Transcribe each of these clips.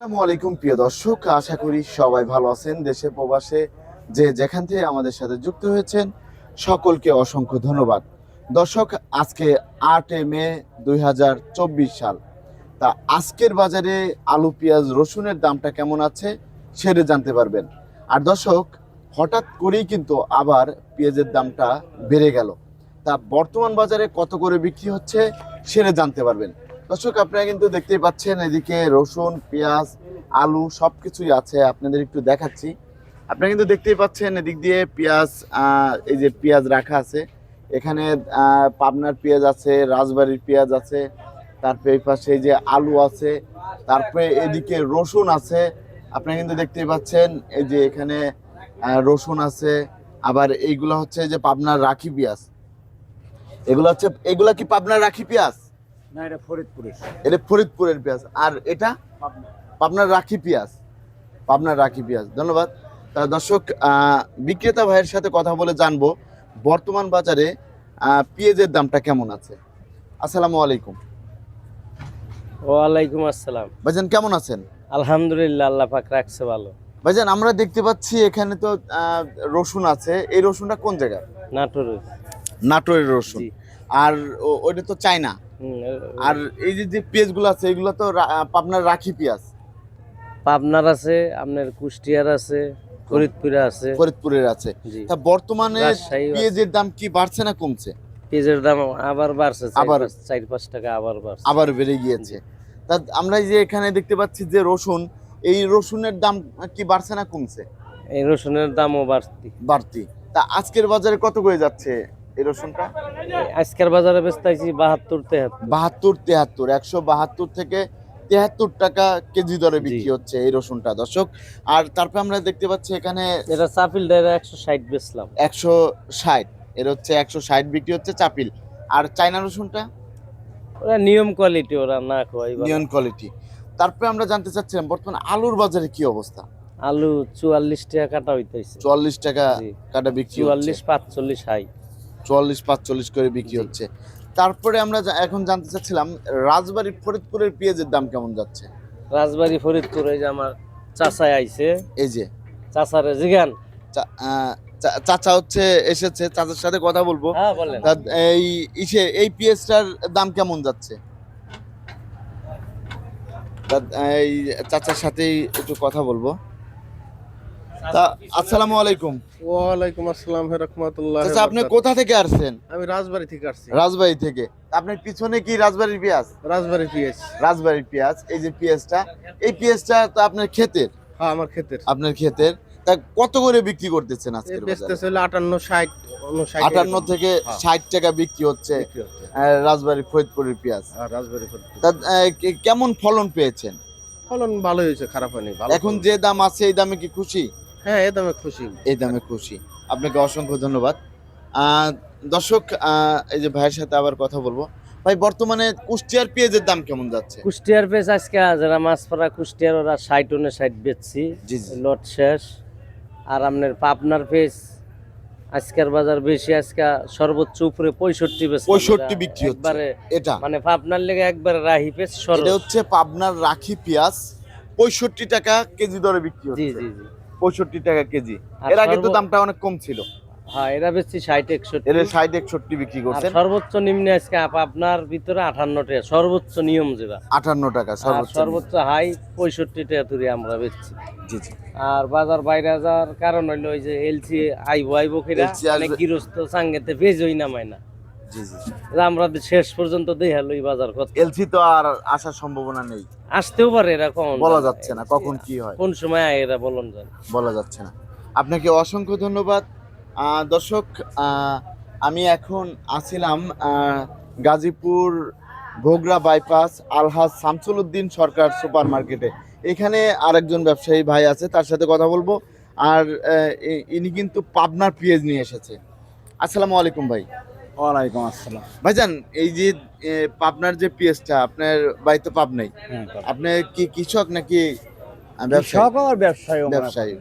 আসসালামু আলাইকুম, প্রিয় দর্শক। আশা করি সবাই ভালো আছেন। দেশে প্রবাসে যে যেখান থেকে আমাদের সাথে যুক্ত হয়েছেন, সকলকে অসংখ্য ধন্যবাদ। দর্শক, আজকে আট মে দুই হাজার চব্বিশ সাল। তা আজকের বাজারে আলু, পেঁয়াজ, রসুনের দামটা কেমন আছে সেটা জানতে পারবেন। আর দর্শক, হঠাৎ করেই কিন্তু আবার পেঁয়াজের দামটা বেড়ে গেল। তা বর্তমান বাজারে কত করে বিক্রি হচ্ছে সেটা জানতে পারবেন। দর্শক, আপনারা কিন্তু দেখতেই পাচ্ছেন এদিকে রসুন, পেঁয়াজ, আলু সব কিছুই আছে, আপনাদের একটু দেখাচ্ছি। আপনারা কিন্তু দেখতেই পাচ্ছেন এদিক দিয়ে পেঁয়াজ এই যে পেঁয়াজ রাখা আছে। এখানে পাবনার পেঁয়াজ আছে, রাজবাড়ির পেঁয়াজ আছে, তারপরে এই পাশে যে আলু আছে, তারপরে এদিকে রসুন আছে। আপনারা কিন্তু দেখতেই পাচ্ছেন এই যে এখানে রসুন আছে, আবার এইগুলো হচ্ছে যে পাবনার রাখি পেঁয়াজ। এগুলো হচ্ছে, এগুলো কি পাবনার রাখি পেঁয়াজ? না এটা ফরিদপুরের। এটা ফরিদপুরের পেঁয়াজ। আর এটা? পাবনার রাখি পেঁয়াজ। পাবনার রাখি পেঁয়াজ। ধন্যবাদ। দর্শক বিক্রেতা ভাইয়ের সাথে কথা বলে জানব বর্তমান বাজারে পেঁয়াজের দামটা কেমন আছে? আসসালামু আলাইকুম। ওয়ালাইকুম আসসালাম। ভাইজান কেমন আছেন? আলহামদুলিল্লাহ আল্লাহ পাক রাখছে ভালো। ভাইজান আমরা দেখতে পাচ্ছি এখানে তো রসুন আছে। এই রসুনটা কোন জায়গায় নাটোর নাটোরের রসুন। আর ওইটা তো চায়না। আর এই যে যে পেঁয়াজগুলো আছে এগুলো তো পাবনার রাখি পেঁয়াজ? পাবনার আছে আপনার কুষ্টিয়ার আছে ফরিদপুরে আছে। ফরিদপুরের আছে। তা বর্তমানে পেঁয়াজের দাম কি বাড়ছে না কমছে? পেঁয়াজের দাম আবার বাড়ছে আবার- চার পাঁচ টাকা আবার বাড়ছে। আবার বেড়ে গিয়েছে। তা আমরা যে এখানে দেখতে পাচ্ছি যে রসুন এই রসুনের দাম কি বাড়ছে না কমছে? এই রসুনের দামও বাড়তি। বাড়তি। তা আজকের বাজারে কত করে যাচ্ছে? এই রসুনটা? আজকের বাজারে বেচতেছি বাহাত্তর তেহাত্তর। বাহাত্তর তেহাত্তর একশো বাহাত্তর থেকে তেহাত্তর টাকা কেজি দরে বিক্রি হচ্ছে এই রসুনটা দর্শক। আর তারপরে আমরা দেখতে পাচ্ছি এখানে এটা চাপিল ডাইরে একশো ষাট বেচলাম। একশো ষাট এর হচ্ছে একশো ষাট বিক্রি হচ্ছে চাপিল। আর চাইনা রসুনটা? ওরা নিয়ম কোয়ালিটি ওরা না খাওয়াই নিয়ম কোয়ালিটি। তারপরে আমরা জানতে চাচ্ছিলাম বর্তমানে আলুর বাজারে কি অবস্থা? আলু চুয়াল্লিশ টাকা কাটা হইতেছে। চুয়াল্লিশ টাকা কাটা বিক্রি চুয়াল্লিশ পাঁচচল্লিশ হাই। চুয়াল্লিশ পাঁচচল্লিশ করে বিক্রি হচ্ছে। তারপরে আমরা এখন জানতে চাচ্ছিলাম রাজবাড়ি ফরিদপুরের পেঁয়াজের দাম কেমন যাচ্ছে? রাজবাড়ি ফরিদপুর এই যে আমার চাচাই আইছে। এই যে। চাচারে জিগান। চাচা হচ্ছে এসেছে চাচার সাথে কথা বলব। হ্যাঁ এই ইসে এই পেঁয়াজটার দাম কেমন যাচ্ছে? এই চাচার সাথেই একটু কথা বলব। তা আসসালামু আলাইকুম। ওয়ালাইকুম আসসালাম রহমতুল্লাহ চাচা আপনি কোথা থেকে আসছেন? আমি রাজবাড়ি থেকে আসছি। রাজবাড়ি থেকে। আপনার পিছনে কি রাজবাড়ির পেঁয়াজ? রাজবাড়ি পিএস রাজবাড়ির পেঁয়াজ এই যে পেঁয়াজটা এই পেঁয়াজটা তো আপনার ক্ষেতের? হ্যাঁ আমার ক্ষেতের। আপনার ক্ষেতের। তা কত করে বিক্রি করতেছেন ছিল আটান্ন ষাট আটান্ন থেকে হ্যাঁ। ষাট টাকা বিক্রি হচ্ছে রাজবাড়ির ফরিদপুরের পেঁয়াজ। আর রাজবাড়ি তা কেমন ফলন পেয়েছেন? ফলন ভালো হয়েছে খারাপ হয়নি এখন যে দাম আছে এই দামে কি খুশি? হ্যাঁ এই দামে খুশি। এই দামে খুশি। আপনাকে অসংখ্য ধন্যবাদ। দর্শক এই যে ভাইয়ের সাথে আবার কথা বলব। ভাই বর্তমানে কুষ্টিয়ার পেঁয়াজের দাম কেমন যাচ্ছে? কুষ্টিয়ার পেজ আজকে যারা মাছ পড়া কুষ্টিয়ার ওরা ষাট উনে ষাট বেচছি। জি জি। লট শেষ। আর আপনার পাবনার পেজ আজকের বাজার বেশি আজকে সর্বোচ্চ উপরে পঁয়ষট্টি বেচ পঁয়ষট্টি বিক্রি হচ্ছে। একবারে এটা। মানে পাবনার লেগে একবারে রাহি পেজ সর এটা হচ্ছে পাবনার রাখি পেঁয়াজ পঁয়ষট্টি টাকা কেজি দরে বিক্রি জি হচ্ছে। জি জি। পঁয়ষট্টি টাকা কেজি। এর আগে তো দামটা অনেক কম ছিল। হ্যাঁ এরা বেচছি ষাট একষট্টি। এর ষাট একষট্টি বিক্রি আর সর্বোচ্চ নিম্নে আজকে আপনার ভিতরে আঠান্ন টাকা সর্বোচ্চ নিয়ম যেটা। আটান্ন টাকা সর্বোচ্চ সর্বোচ্চ হাই পঁয়ষট্টি টাকা তুরি আমরা বেচছি। জি জি। আর বাজার বাইরে যাওয়ার কারণ হইল ওই যে এলসি আইবো আইবো। অনেক গৃহস্থ সাঙ্গেতে ভেজই নামায় না। জি জি। আমরা শেষ পর্যন্ত দেখাল এই বাজার কত এলসি তো আর আসার সম্ভাবনা নেই। আসতেও পারে এরা কখন বলা যাচ্ছে না কখন কি হয়। কোন সময় এরা বলুন যান। বলা যাচ্ছে না। আপনাকে অসংখ্য ধন্যবাদ। দর্শক আমি এখন আছিলাম Gazipur Bhogra bypass Alhaj Shamsul Uddin Sarkar super market এখানে আরেকজন ব্যবসায়ী ভাই আছে তার সাথে কথা বলব। আর ইনি কিন্তু পাবনার পেঁয়াজ নিয়ে এসেছে। আসসালামু আলাইকুম ভাই। ওয়ালাইকুম আসসালাম। ভাইজান এই যে পাবনার যে পেঁয়াজটা আপনার বাড়িতে পাবনাই আপনি কি কৃষক নাকি আহ, আর ব্যবসায়ী ব্যবসায়ী।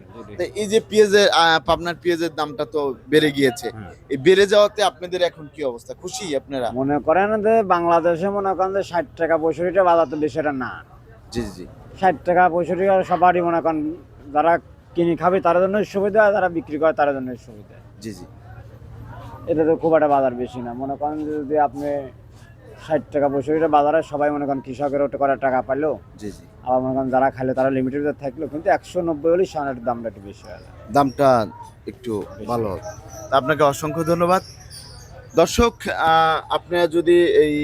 এই যে পেঁয়াজের আহ, পেঁয়াজের দামটা তো বেড়ে গিয়েছে। হ্যাঁ। এই বেড়ে যাওয়াতে আপনাদের এখন কি অবস্থা? খুশি আপনারা? মনে করেন যে বাংলাদেশে মনে করেন যে ষাট টাকা পঁয়ষট্টি টাকা বাজার তো বেশি না। জি জি ষাট টাকা পঁয়ষট্টি টাকা সবারই মনে করেন যারা কিনে খাবে তার জন্য সুবিধা যারা বিক্রি করে তার জন্য সুবিধা। জি জি। এটা তো খুব একটা বাজার বেশি না। মনে করেন যদি আপনি ষাট টাকা পঁয়ষট্টি টাকা বাজারে সবাই মনে করেন কৃষকের ওটা করে টাকা পাইলো। জি জি। আবার মনে করেন যারা খাইলে তারা লিমিটেড থাকল কিন্তু একশো নব্বই হলেই সামনের দামটা একটু বেশি হয়ে দামটা একটু ভালো। হবে তা আপনাকে অসংখ্য ধন্যবাদ। দর্শক আপনারা যদি এই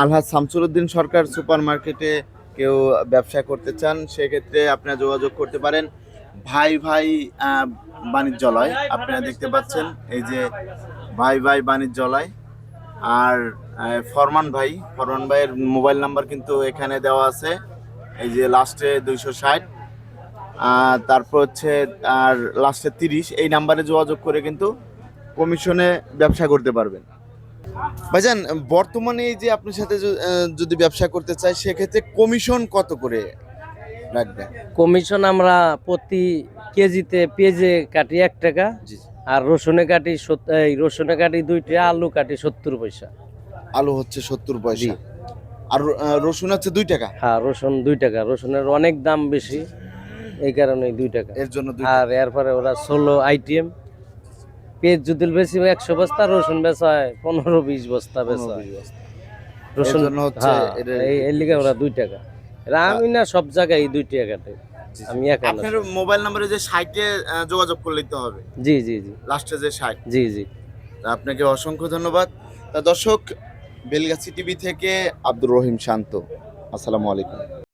আলহাজ শামসুরউদ্দিন সরকার সুপার মার্কেটে কেউ ব্যবসা করতে চান সেক্ষেত্রে আপনারা যোগাযোগ করতে পারেন। ভাই ভাই বাণিজ্যালয়। আপনারা দেখতে পাচ্ছেন এই যে ভাই ভাই বাণিজ্যালয় আর ফরমান ভাই, ফরমান ভাইয়ের মোবাইল নাম্বার কিন্তু এখানে দেওয়া আছে। এই যে লাস্টে দুইশো ষাট তারপর হচ্ছে, আর লাস্টে তিরিশ। এই নাম্বারে যোগাযোগ করে কিন্তু কমিশনে ব্যবসা করতে পারবেন। ভাইজান, বর্তমানে এই যে আপনার সাথে যদি ব্যবসা করতে চাই সেক্ষেত্রে কমিশন কত করে কমিশন আমরা প্রতি কেজিতে পেঁয়াজে কাটি এক টাকা আর রসুনে কাটি এই রসুনে কাটি দুইটা আলু কাটি সত্তর পয়সা। আলু হচ্ছে সত্তর পয়সা। আর রসুন হচ্ছে দুই টাকা? হ্যাঁ রসুন দুই টাকা। রসুনের অনেক দাম বেশি এই কারণে দুই টাকা। এর জন্য আর এরপরে ওরা ষোলো আইটেম। পেঁয়াজ যদি বেশি একশো বস্তা রসুন বেচা হয় পনেরো বিশ বস্তা বেচা হয়। রসুন হচ্ছে হ্যাঁ, এই এর লিগে ওরা দুই টাকা। আমি না সব জায়গায় এই দুইটি জি। আমি একা আপনার মোবাইল নাম্বারে যে সাইটে যোগাযোগ করলে তো হবে। জি জি জি। লাস্টে যে সাইট জি জি। আপনাকে অসংখ্য ধন্যবাদ। তা দর্শক বেলগাছি টিভি থেকে আব্দুর রহিম শান্ত। আসসালামু আলাইকুম।